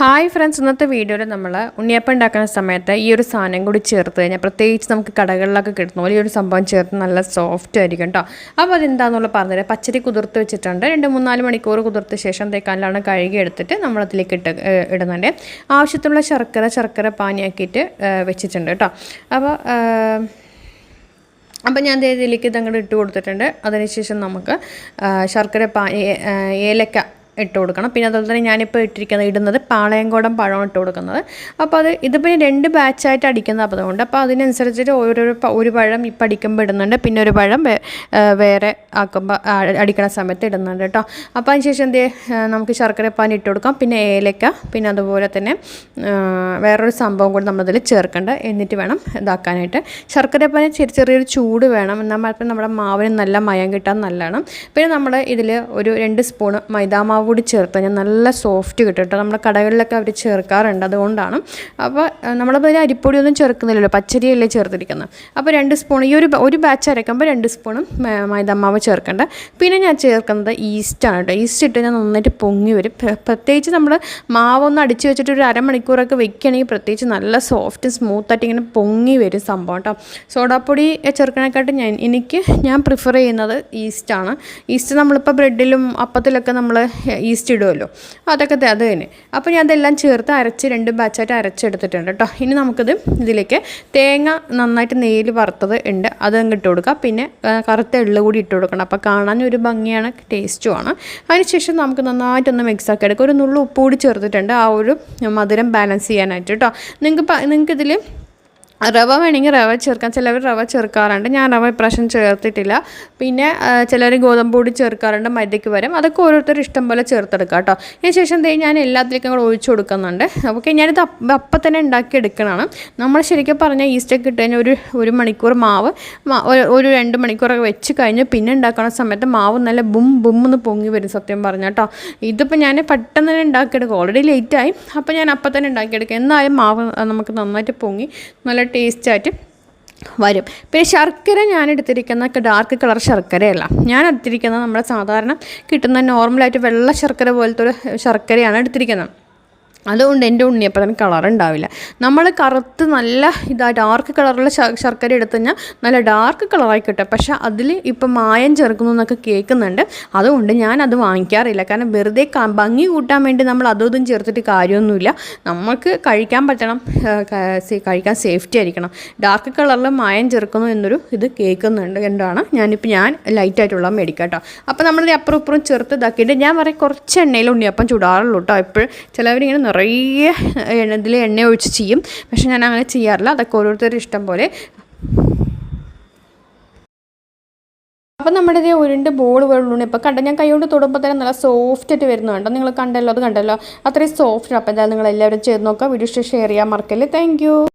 Hi friends ഇന്നത്തെ വീഡിയോയിൽ നമ്മൾ ഉണ്ണിയപ്പം ഉണ്ടാക്കുന്ന സമയത്ത് ഈ ഒരു സാധനം കൂടി ചേർത്ത് കഴിഞ്ഞാൽ പ്രത്യേകിച്ച് നമുക്ക് കടകളിലൊക്കെ കിട്ടുന്ന പോലെ ഈ ഒരു സംഭവം ചേർത്ത് നല്ല സോഫ്റ്റ് ആയിരിക്കും കേട്ടോ അപ്പോൾ അതെന്താണെന്നുള്ള പറഞ്ഞുതരാം. പച്ചരി കുതിർത്ത് വെച്ചിട്ടുണ്ട്. രണ്ട് മൂന്നാൽ മണിക്കൂർ കുതിർത്ത ശേഷം തേക്കാനിലാണ് കഴുകി എടുത്തിട്ട് നമ്മളതിലേക്ക് ഇട്ട് ഇടുന്നുണ്ട്. ആവശ്യത്തിനുള്ള ശർക്കര ശർക്കര പാനിയാക്കിയിട്ട് വെച്ചിട്ടുണ്ട് കേട്ടോ അപ്പോൾ അപ്പം ഞാൻ ഇതിലേക്ക് ഇതങ്ങോട്ട് ഇട്ട് കൊടുത്തിട്ടുണ്ട്. അതിനുശേഷം നമുക്ക് ശർക്കര പാ ഏലക്ക ഇട്ട് കൊടുക്കണം. പിന്നെ അതുപോലെ തന്നെ ഞാനിപ്പോൾ ഇട്ടിരിക്കുന്നത് ഇടുന്നത് പാളയംകോടൻ പഴം ഇട്ട് കൊടുക്കുന്നത്. അപ്പോൾ അത് പിന്നെ രണ്ട് ബാച്ചായിട്ട് അടിക്കുന്നത് അപ്പോൾ അതുകൊണ്ട് അപ്പോൾ അതിനനുസരിച്ചിട്ട് ഓരോ ഒരു പഴം ഇപ്പം അടിക്കുമ്പോൾ ഇടുന്നുണ്ട്. പിന്നെ ഒരു പഴം വേറെ ആക്കുമ്പോൾ അടിക്കണ സമയത്ത് ഇടുന്നുണ്ട് കേട്ടോ. അപ്പോൾ അതിന് ശേഷം എന്ത് നമുക്ക് ശർക്കര പാനി ഇട്ട് കൊടുക്കാം. പിന്നെ ഏലക്ക പിന്നെ അതുപോലെ തന്നെ വേറൊരു സംഭവം കൂടി നമ്മളതിൽ ചേർക്കേണ്ട. എന്നിട്ട് വേണം ഇതാക്കാനായിട്ട്. ശർക്കര പാനി ചെറിയ ചെറിയൊരു ചൂട് വേണം. എന്നാൽ നമ്മുടെ മാവിന് നല്ല മയം കിട്ടാൻ നല്ലതാണ്. പിന്നെ നമ്മൾ ഇതിൽ ഒരു രണ്ട് സ്പൂൺ മൈദാമാവ് കൂടി ചേർത്ത് ഞാൻ നല്ല സോഫ്റ്റ് കിട്ടും കേട്ടോ. നമ്മുടെ കടകളിലൊക്കെ അവർ ചേർക്കാറുണ്ട് അതുകൊണ്ടാണ്. അപ്പോൾ നമ്മളിപ്പോൾ അരിപ്പൊടി ഒന്നും ചേർക്കുന്നില്ലല്ലോ. പച്ചരിയല്ലേ ചേർത്തിരിക്കുന്നത്. അപ്പോൾ രണ്ട് സ്പൂൺ ഈ ഒരു ഒരു ബാച്ച് അരയ്ക്കുമ്പോൾ രണ്ട് സ്പൂണും മൈദമാവ് ചേർക്കേണ്ട. പിന്നെ ഞാൻ ചേർക്കുന്നത് ഈസ്റ്റാണ് കേട്ടോ. ഈസ്റ്റ് ഇട്ട് ഞാൻ നന്നായിട്ട് പൊങ്ങി വരും. പ്രത്യേകിച്ച് നമ്മൾ മാവൊന്ന് അടിച്ച് വെച്ചിട്ട് ഒരു അരമണിക്കൂറൊക്കെ വെക്കുകയാണെങ്കിൽ പ്രത്യേകിച്ച് നല്ല സോഫ്റ്റ് സ്മൂത്തായിട്ട് ഇങ്ങനെ പൊങ്ങി വരും സംഭവം കേട്ടോ. സോഡാപ്പൊടി ചേർക്കണേക്കാട്ട് ഞാൻ എനിക്ക് ഞാൻ പ്രിഫർ ചെയ്യുന്നത് ഈസ്റ്റാണ് ഈസ്റ്റ് നമ്മളിപ്പോൾ ബ്രെഡിലും അപ്പത്തിലൊക്കെ നമ്മൾ ഈസ്റ്റ് ഇടുമല്ലോ അതൊക്കെ അത് തന്നെ. അപ്പോൾ ഞാൻ അതെല്ലാം ചേർത്ത് അരച്ച് രണ്ട് ബാച്ചായിട്ട് അരച്ചെടുത്തിട്ടുണ്ട് കേട്ടോ. ഇനി നമുക്കിത് ഇതിലേക്ക് തേങ്ങ നന്നായിട്ട് നെയ്യിൽ വറുത്തത് ഉണ്ട് അത് അങ്ങ് ഇട്ട് കൊടുക്കുക പിന്നെ കറുത്ത എള്ള് കൂടി ഇട്ട് കൊടുക്കണം. അപ്പോൾ കാണാൻ ഒരു ഭംഗിയാണ് ടേസ്റ്റുമാണ് അതിനുശേഷം നമുക്ക് നന്നായിട്ടൊന്ന് മിക്സ് ആക്കി എടുക്കുക ഒരു നുള്ളു ഉപ്പ് കൂടി ചേർത്തിട്ടുണ്ട്. ആ ഒരു മധുരം ബാലൻസ് ചെയ്യാനായിട്ട് കേട്ടോ. നിങ്ങൾക്ക് നിങ്ങൾക്ക് ഇതിൽ റവ വേണമെങ്കിൽ റവ ചേർക്കാം. ചിലവർ റവ ചേർക്കാറുണ്ട്. ഞാൻ റവ ഇപ്രാവശ്യം ചേർത്തിട്ടില്ല. പിന്നെ ചിലർ ഗോതമ്പ് പൊടി ചേർക്കാറുണ്ട് മൈദയ്ക്ക് വരും അതൊക്കെ ഓരോരുത്തർ ഇഷ്ടം പോലെ ചേർത്തെടുക്കാം കേട്ടോ. ഇതിന് ശേഷം ദേ ഞാൻ എല്ലാത്തിലേക്കും കൂടെ ഒഴിച്ചു കൊടുക്കുന്നുണ്ട്. ഓക്കെ ഞാനിത് അപ്പ- തന്നെ ഉണ്ടാക്കി എടുക്കണമാണ് നമ്മൾ ശരിക്കും പറഞ്ഞാൽ ഈസ്റ്റൊക്കെ ഇട്ട് കഴിഞ്ഞാൽ ഒരു ഒരു മണിക്കൂർ മാവ് ഒരു- രണ്ട് മണിക്കൂറൊക്കെ വെച്ച് കഴിഞ്ഞ് പിന്നെ ഉണ്ടാക്കണ സമയത്ത് മാവ് നല്ല ബും ബും എന്ന് പൊങ്ങി വരും സത്യം പറഞ്ഞാൽ കേട്ടോ. ഇതിപ്പോൾ ഞാൻ പെട്ടെന്ന് തന്നെ ഉണ്ടാക്കിയെടുക്കും. ഓൾറെഡി ലേറ്റായി അപ്പോൾ ഞാൻ അപ്പം തന്നെ ഉണ്ടാക്കിയെടുക്കും. എന്നാലും മാവ് നമുക്ക് നന്നായിട്ട് പൊങ്ങി നല്ല ടേസ്റ്റായിട്ട് വരും. പിന്നെ ശർക്കര ഞാൻ എടുത്തിരിക്കുന്ന ഡാർക്ക് കളർ ശർക്കരയല്ല. ഞാൻ എടുത്തിരിക്കുന്നത് നമ്മുടെ സാധാരണ കിട്ടുന്ന നോർമലായിട്ട് വെള്ള ശർക്കര പോലത്തെ ഒരു ശർക്കരയാണ് എടുത്തിരിക്കുന്നത്. അതുകൊണ്ട് എന്റെ ഉണ്ണിയപ്പത്തിന് കളർ ഉണ്ടാവില്ല. നമ്മൾ കറുത്ത് നല്ല ഇതാ ഡാർക്ക് കളറുള്ള ശർക്കര എടുത്തു കഴിഞ്ഞാൽ നല്ല ഡാർക്ക് കളറായി കിട്ടും പക്ഷേ അതിൽ ഇപ്പം മായം ചേർക്കുന്നു എന്നൊക്കെ കേൾക്കുന്നുണ്ട്. അതുകൊണ്ട് ഞാൻ അത് വാങ്ങിക്കാറില്ല. കാരണം വെറുതെ ഭംഗി കൂട്ടാൻ വേണ്ടി നമ്മൾ അതും ചേർത്തിട്ട് കാര്യമൊന്നുമില്ല. നമുക്ക് കഴിക്കാൻ പറ്റണം കഴിക്കാൻ സേഫ്റ്റി ആയിരിക്കണം. ഡാർക്ക് കളറിൽ മായം ചേർക്കുന്നു എന്നൊരു ഇത് കേൾക്കുന്നുണ്ട് എന്താണ് ഞാനിപ്പോൾ ഞാൻ ലൈറ്റായിട്ടുള്ള മേടിക്കാം കേട്ടോ അപ്പോൾ നമ്മളിത് അപ്പുറം ഇപ്പുറം ചേർത്ത് ഇതാക്കിയിട്ട് ഞാൻ പറയും കുറച്ച് എണ്ണയിൽ ഉണ്ണിയപ്പം ചൂടാറുള്ളൂ കേട്ടോ എപ്പോഴും ചിലവരിങ്ങനെ നിറയെ എണ്ണ ഇതിൽ എണ്ണ ഒഴിച്ച് ചെയ്യും. പക്ഷെ ഞാൻ അങ്ങനെ ചെയ്യാറില്ല. അതൊക്കെ ഓരോരുത്തരുടെ ഇഷ്ടം പോലെ. അപ്പം നമ്മുടെ ഇതേ ഉരുണ്ട് ബോൾ വെള്ളുണ്ട് ഇപ്പോൾ കണ്ടോ? ഞാൻ കൈകൊണ്ട് തൊടുമ്പോൾ തന്നെ നല്ല സോഫ്റ്റ് ആയിട്ട് വരുന്നു കണ്ടോ? നിങ്ങൾ കണ്ടല്ലോ അത് കണ്ടല്ലോ. അത്രയും സോഫ്റ്റ് അപ്പം എന്തായാലും നിങ്ങൾ എല്ലാവരും ചെയ്ത് നോക്കുക. വീഡിയോ ഷെയർ ചെയ്യാൻ മറക്കല്ലേ. താങ്ക്